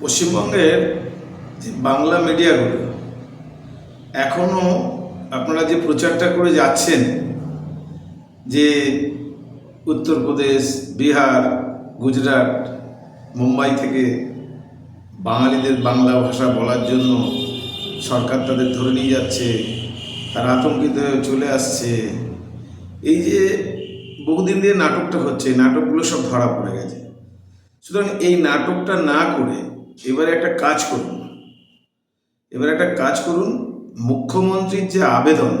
পশ্চিমবঙ্গের যে বাংলা মিডিয়াগুলো এখনও আপনারা যে প্রচারটা করে যাচ্ছেন, যে উত্তরপ্রদেশ, বিহার, গুজরাট, মুম্বাই থেকে বাঙালিদের বাংলা ভাষা বলার জন্য সরকার তাদের ধরে নিয়ে যাচ্ছে, তারা আতঙ্কিত হয়ে চলে আসছে। এই যে বহুদিন দিয়ে নাটকটা হচ্ছে নাটকগুলো সব ধরা পড়ে গেছে। সুতরাং এই নাটকটা না করে এবারে একটা কাজ করুন। এবার একটা কাজ করুন, মুখ্যমন্ত্রীর যে আবেদন,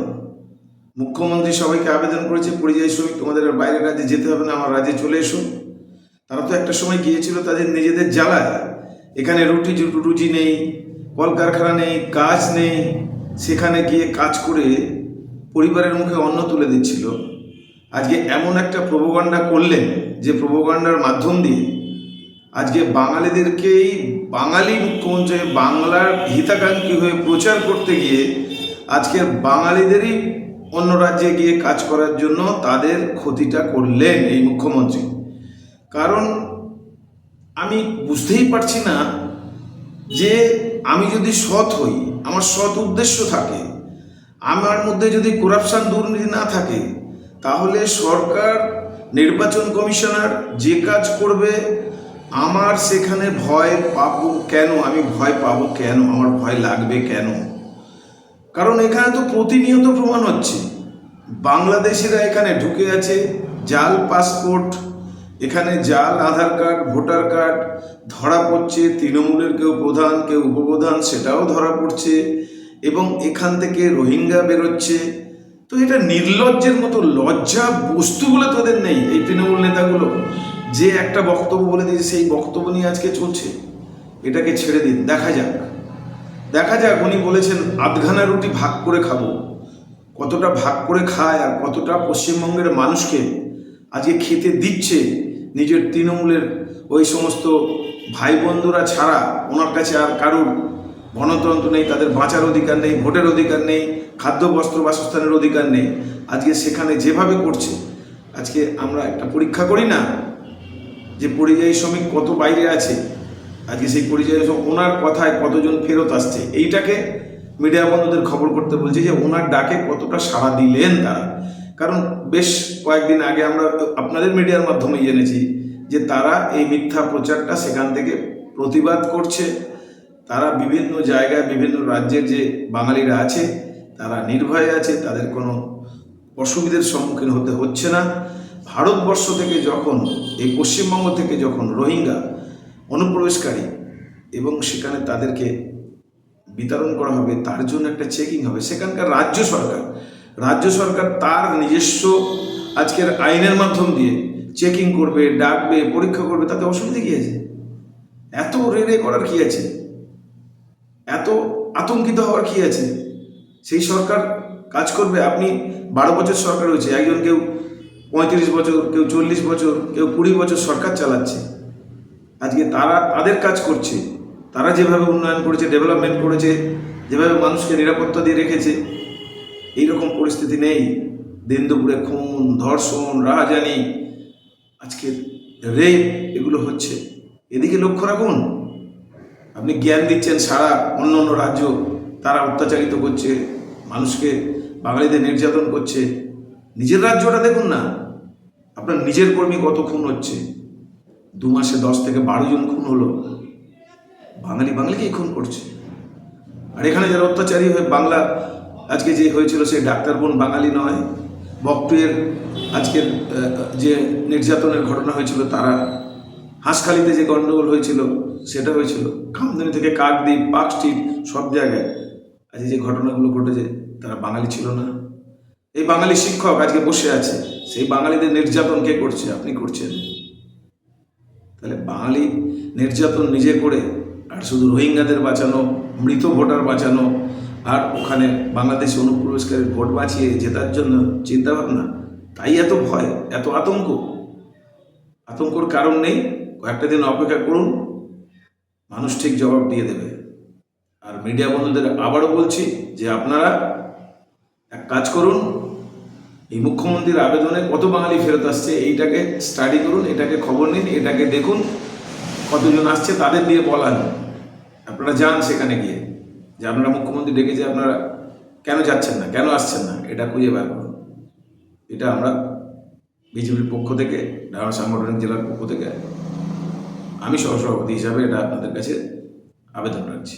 মুখ্যমন্ত্রী সবাইকে আবেদন করেছে, পরিযায়ী শ্রমিক তোমাদের বাইরের রাজ্যে যেতে হবে না, আমার রাজ্যে চলে এসো। তারা তো একটা সময় গিয়েছিল তাদের নিজেদের জ্বালায়। এখানে রুটি রুজি নেই, কলকারখানা নেই, কাজ নেই। সেখানে গিয়ে কাজ করে পরিবারের মুখে অন্ন তুলে দিচ্ছিল। আজকে এমন একটা প্রবোগান্ডা করলেন যে প্রবোগান্ডার মাধ্যম দিয়ে আজকে বাঙালিদেরকেই, বাঙালি মুখ্যমন্ত্রী বাংলার হিতাকাঙ্ক্ষী হয়ে প্রচার করতে গিয়ে আজকে বাঙালিদেরই অন্য রাজ্যে গিয়ে কাজ করার জন্য তাদের ক্ষতিটা করলেন এই মুখ্যমন্ত্রী। কারণ আমি বুঝতেই পারছি না যে আমি যদি সৎ হই, আমার সৎ উদ্দেশ্য থাকে, আমার মধ্যে যদি করাপশন দুর্নীতি না থাকে, তাহলে সরকার, নির্বাচন কমিশনার যে কাজ করবে আমার সেখানে ভয় পাবো কেন? আমি ভয় পাবো কেন? আমার ভয় লাগবে কেন? কারণ এখানে তো প্রতিনিয়ত প্রমাণ হচ্ছে। বাংলাদেশিরা এখানে ঢুকে আছে, জাল পাসপোর্ট, এখানে জাল, আধার কার্ড, ভোটার কার্ড, ধরা পড়ছে, তৃণমূলের কেউ প্রধান, কেউ উপপ্রধান, সেটাও ধরা পড়ছে এবং এখান থেকে রোহিঙ্গা বেরোচ্ছে। তো এটা নির্লজ্জের মতো লজ্জা বস্তুগুলো তোদের নেই, এই তৃণমূল নেতাগুলো। যে একটা বক্তব্য বলে দিয়েছে, সেই বক্তব্য নিয়ে আজকে চলছে। এটাকে ছেড়ে দিন, দেখা যাক। দেখা যাক, উনি বলেছেন, আধখানা রুটি ভাগ করে খাব। কতটা ভাগ করে খায় আর কতটা পশ্চিমবঙ্গের মানুষকে আজকে খেতে দিচ্ছে নিজের তৃণমূলের ওই সমস্ত ভাই বন্ধুরা ছাড়া। ওনার কাছে আর কারুর গণতন্ত্র নেই, তাদের বাঁচার অধিকার নেই, ভোটের অধিকার নেই, খাদ্য, বস্ত্র, বাসস্থানের অধিকার নেই। আজকে সেখানে যেভাবে করছে, আজকে আমরা একটা পরীক্ষা করি না যে পরিযায়ী শ্রমিক কত বাইরে আছে, আজকে সেই পরিযায়ী শ্রমিক, ওনার কথায় কতজন ফেরত আসছে, এইটাকে মিডিয়া বন্ধুদের খবর করতে বলছি যে ওনার ডাকে কতটা সাড়া দিলেন তারা। কারণ বেশ কয়েকদিন আগে আমরা আপনাদের মিডিয়ার মাধ্যমে জেনেছি যে তারা এই মিথ্যা প্রচারটা সেখান থেকে প্রতিবাদ করছে। তারা বিভিন্ন জায়গায়, বিভিন্ন রাজ্যের যে বাঙালিরা আছে, তারা নির্ভয়ে আছে, তাদের কোনো অসুবিধার সম্মুখীন হতে হচ্ছে না। ভারতবর্ষ থেকে যখন, এই পশ্চিমবঙ্গ থেকে যখন রোহিঙ্গা অনুপ্রবেশকারী এবং সেখানে তাদেরকে বিতরণ করা হবে, তার জন্য একটা চেকিং হবে। সেখানকার রাজ্য সরকার রাজ্য সরকার তার নিজস্ব আজকের আইনের মাধ্যম দিয়ে চেকিং করবে, ডাকবে, পরীক্ষা করবে, তাতে অসুবিধা কী আছে? এত রেড়ে করার কী আছে? এত আতঙ্কিত হওয়ার কী আছে? সেই সরকার কাজ করবে। আপনি বারো বছর সরকার হয়েছে, একজন কেউ পঁয়ত্রিশ বছর, কেউ চল্লিশ বছর, কেউ কুড়ি বছর সরকার চালাচ্ছে। আজকে তারা, তাদের কাজ করছে। তারা যেভাবে উন্নয়ন করেছে ডেভেলপমেন্ট করেছে, যেভাবে মানুষকে নিরাপত্তা দিয়ে রেখেছে, এইরকম পরিস্থিতি নেই। দিন দুপুরে খুন, ধর্ষণ, রাহাজানি আজকে রেপ এগুলো হচ্ছে। এদিকে লক্ষ্য রাখুন, আপনি জ্ঞান দিচ্ছেন সারা অন্য অন্য রাজ্য, তারা অত্যাচারিত করছে, মানুষকে বাঙালিদের নির্যাতন করছে। নিজের রাজ্যটা দেখুন না। আপনার নিজের কর্মী কত খুন হচ্ছে? দু মাসে দশ থেকে বারো জন খুন হলো। বাঙালি বাঙালিকেই খুন করছে। আর এখানে যারা অত্যাচারী হয়ে বাংলা আজকে যে হয়েছিল সেই ডাক্তার বোন বাঙালি নয়, বকটুয়ের আজকের যে নির্যাতনের ঘটনা হয়েছিল, তারা হাঁসখালিতে যে গণ্ডগোল হয়েছিল, সেটা হয়েছিল। খামদানি থেকে কাকদ্বীপ, পার্ক স্ট্রিট, সব জায়গায় আজকে যে ঘটনাগুলো ঘটেছে, তারা বাঙালি ছিল না। এই বাঙালি শিক্ষক আজকে বসে আছে, সেই বাঙালিদের নির্যাতন কে করছে, আপনি করছেন? তাহলে বাঙালি নির্যাতন নিজে করে আর শুধু রোহিঙ্গাদের বাঁচানো, মৃত ভোটার বাঁচানো, আর ওখানে বাংলাদেশে অনুপ্রবেশকারীর ভোট বাঁচিয়ে জেতার জন্য চিন্তাভাবনা, তাই এত ভয়, এত আতঙ্ক? আতঙ্কর কারণ নেই, কয়েকটা দিন অপেক্ষা করুন, মানুষ ঠিক জবাব দিয়ে দেবে। আর মিডিয়া বন্ধুদের আবারও বলছি যে আপনারা এক কাজ করুন এই মুখ্যমন্ত্রীর আবেদনে কত বাঙালি ফেরত আসছে, এইটাকে স্টাডি করুন, এটাকে খবর নিন, এটাকে দেখুন, কতজন আসছে তাদের দিয়ে বলান। আপনারা যান সেখানে গিয়ে। যে আপনারা মুখ্যমন্ত্রী ডেকেছে, আপনারা কেন যাচ্ছেন না, কেন আসছেন না, এটা খুঁজে বার করুন। এটা আমরা বিজেপির পক্ষ থেকে, ঢাকা সাংগঠনিক জেলার পক্ষ থেকে, আমি সহসভাপতি হিসাবে এটা আপনাদের কাছে আবেদন রাখছি।